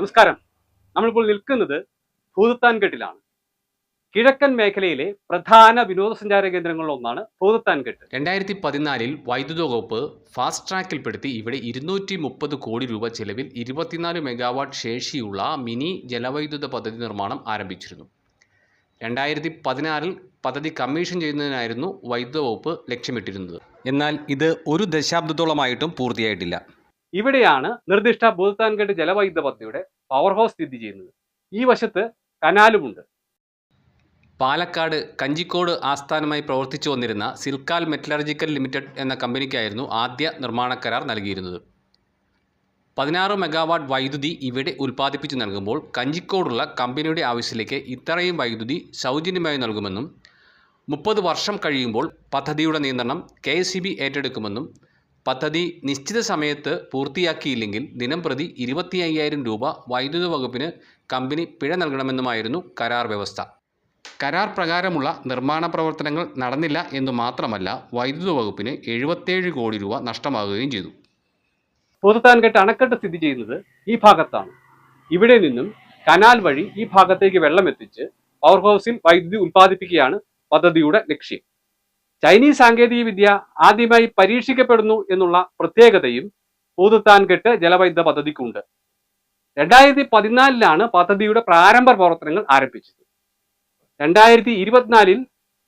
നമസ്കാരം. നമ്മളിപ്പോൾ നിൽക്കുന്നത് ഭൂതത്താൻകെട്ടിലാണ് കിഴക്കൻ മേഖലയിലെ പ്രധാന വിനോദസഞ്ചാര കേന്ദ്രങ്ങളിൽ ഒന്നാണ് ഭൂതത്താൻകെട്ട് രണ്ടായിരത്തി പതിനാലിൽ വൈദ്യുത വകുപ്പ് ഫാസ്റ്റ് ട്രാക്കിൽപ്പെടുത്തി ഇവിടെ ഇരുന്നൂറ്റി മുപ്പത് കോടി രൂപ ചെലവിൽ ഇരുപത്തിനാല് മെഗാവാട്ട് ശേഷിയുള്ള മിനി ജലവൈദ്യുത പദ്ധതി നിർമ്മാണം ആരംഭിച്ചിരുന്നു. രണ്ടായിരത്തി പതിനാറിൽ പദ്ധതി കമ്മീഷൻ ചെയ്യുന്നതിനായിരുന്നു വൈദ്യുത വകുപ്പ് ലക്ഷ്യമിട്ടിരുന്നത്. എന്നാൽ ഇത് ഒരു ദശാബ്ദത്തോളമായിട്ടും പൂർത്തിയായിട്ടില്ല. ഇവിടെയാണ് നിർദ്ദിഷ്ട ഭൂതത്താൻകെട്ട് ജലവൈദ്യുത പദ്ധതിയുടെ പവർ ഹൗസ് സ്ഥിതി ചെയ്യുന്നത്. ഈ വശത്ത് കനാലുമുണ്ട്. പാലക്കാട് കഞ്ചിക്കോട് ആസ്ഥാനമായി പ്രവർത്തിച്ചു വന്നിരുന്ന സിൽക്കാൽ മെറ്റലർജിക്കൽ ലിമിറ്റഡ് എന്ന കമ്പനിക്കായിരുന്നു ആദ്യ നിർമ്മാണ കരാർ നൽകിയിരുന്നത്. പതിനാറ് മെഗാവാട്ട് വൈദ്യുതി ഇവിടെ ഉൽപ്പാദിപ്പിച്ചു നൽകുമ്പോൾ കഞ്ചിക്കോടുള്ള കമ്പനിയുടെ ആവശ്യത്തിലേക്ക് ഇത്രയും വൈദ്യുതി സൗജന്യമായി നൽകുമെന്നും മുപ്പത് വർഷം കഴിയുമ്പോൾ പദ്ധതിയുടെ നിയന്ത്രണം കെ ഏറ്റെടുക്കുമെന്നും പദ്ധതി നിശ്ചിത സമയത്ത് പൂർത്തിയാക്കിയില്ലെങ്കിൽ ദിനംപ്രതി ഇരുപത്തി അയ്യായിരം രൂപ വൈദ്യുതി വകുപ്പിന് കമ്പനി പിഴ നൽകണമെന്നുമായിരുന്നു കരാർ വ്യവസ്ഥ. കരാർ പ്രകാരമുള്ള നിർമ്മാണ പ്രവർത്തനങ്ങൾ നടന്നില്ല എന്ന് മാത്രമല്ല വൈദ്യുതി വകുപ്പിന് എഴുപത്തേഴ് കോടി രൂപ നഷ്ടമാകുകയും ചെയ്തു. പുതുത്താൻകെട്ട് അണക്കെട്ട് സ്ഥിതി ചെയ്യുന്നത് ഈ ഭാഗത്താണ്. ഇവിടെ നിന്നും കനാൽ വഴി ഈ ഭാഗത്തേക്ക് വെള്ളം എത്തിച്ച് പവർ ഹൗസിൽ വൈദ്യുതി ഉൽപ്പാദിപ്പിക്കുകയാണ് പദ്ധതിയുടെ ലക്ഷ്യം. ചൈനീസ് സാങ്കേതിക വിദ്യ ആദ്യമായി പരീക്ഷിക്കപ്പെടുന്നു എന്നുള്ള പ്രത്യേകതയും പൂതത്താൻകെട്ട് ജലവൈദ്യുത പദ്ധതിക്കുണ്ട്. രണ്ടായിരത്തി പതിനാലിലാണ് പദ്ധതിയുടെ പ്രാരംഭ പ്രവർത്തനങ്ങൾ ആരംഭിച്ചത്. രണ്ടായിരത്തി ഇരുപത്തിനാലിൽ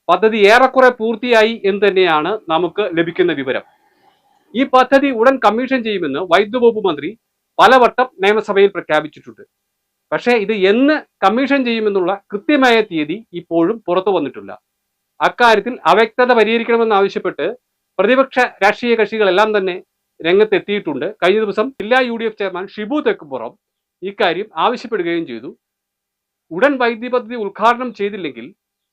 പദ്ധതി ഏറെക്കുറെ പൂർത്തിയായി എന്ന് തന്നെയാണ് നമുക്ക് ലഭിക്കുന്ന വിവരം. ഈ പദ്ധതി ഉടൻ കമ്മീഷൻ ചെയ്യുമെന്ന് വൈദ്യുത വകുപ്പ് മന്ത്രി പലവട്ടം നിയമസഭയിൽ പ്രഖ്യാപിച്ചിട്ടുണ്ട്. പക്ഷേ ഇത് എന്ന് കമ്മീഷൻ ചെയ്യുമെന്നുള്ള കൃത്യമായ തീയതി ഇപ്പോഴും പുറത്തു വന്നിട്ടില്ല. അക്കാര്യത്തിൽ അവ്യക്തത പരിഹരിക്കണമെന്ന് ആവശ്യപ്പെട്ട് പ്രതിപക്ഷ രാഷ്ട്രീയ കക്ഷികളെല്ലാം തന്നെ രംഗത്തെത്തിയിട്ടുണ്ട്. കഴിഞ്ഞ ദിവസം ജില്ലാ U D F chairman Shibu Thekkupuram ഇക്കാര്യം ആവശ്യപ്പെടുകയും ചെയ്തു. ഉടൻ വൈദ്യുതി പദ്ധതി ഉദ്ഘാടനം ചെയ്തില്ലെങ്കിൽ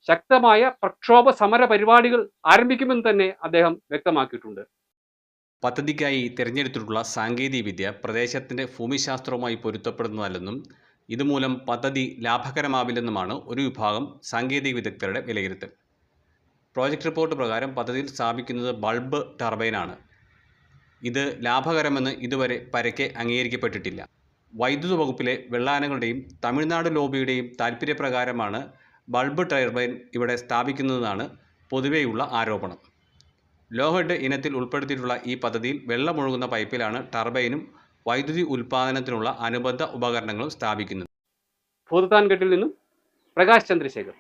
ശക്തമായ പ്രക്ഷോഭ സമര പരിപാടികൾ ആരംഭിക്കുമെന്ന് തന്നെ അദ്ദേഹം വ്യക്തമാക്കിയിട്ടുണ്ട്. പദ്ധതിക്കായി തിരഞ്ഞെടുത്തിട്ടുള്ള സാങ്കേതികവിദ്യ പ്രദേശത്തിന്റെ ഭൂമിശാസ്ത്രവുമായി പൊരുത്തപ്പെടുന്നതല്ലെന്നും ഇതുമൂലം പദ്ധതി ലാഭകരമാവില്ലെന്നുമാണ് ഒരു വിഭാഗം സാങ്കേതിക വിദഗ്ധരുടെ വിലയിരുത്തൽ. പ്രോജക്റ്റ് റിപ്പോർട്ട് പ്രകാരം പദ്ധതിയിൽ സ്ഥാപിക്കുന്നത് ബൾബ് ടർബൈനാണ്. ഇത് ലാഭകരമെന്ന് ഇതുവരെ പരക്കെ അംഗീകരിക്കപ്പെട്ടിട്ടില്ല. വൈദ്യുത വകുപ്പിലെ വെള്ളാനകളുടെയും തമിഴ്നാട് ലോബിയുടെയും താൽപ്പര്യപ്രകാരമാണ് ബൾബ് ടർബൈൻ ഇവിടെ സ്ഥാപിക്കുന്നതെന്നാണ് പൊതുവെയുള്ള ആരോപണം. ലോഹഡ് ഇനത്തിൽ ഉൾപ്പെടുത്തിയിട്ടുള്ള ഈ പദ്ധതിയിൽ വെള്ളമൊഴുകുന്ന പൈപ്പിലാണ് ടർബൈനും വൈദ്യുതി ഉൽപ്പാദനത്തിനുള്ള അനുബന്ധ ഉപകരണങ്ങളും സ്ഥാപിക്കുന്നത്. ഭൂതത്താൻകെട്ടിൽ നിന്നും പ്രകാശ് ചന്ദ്രശേഖർ.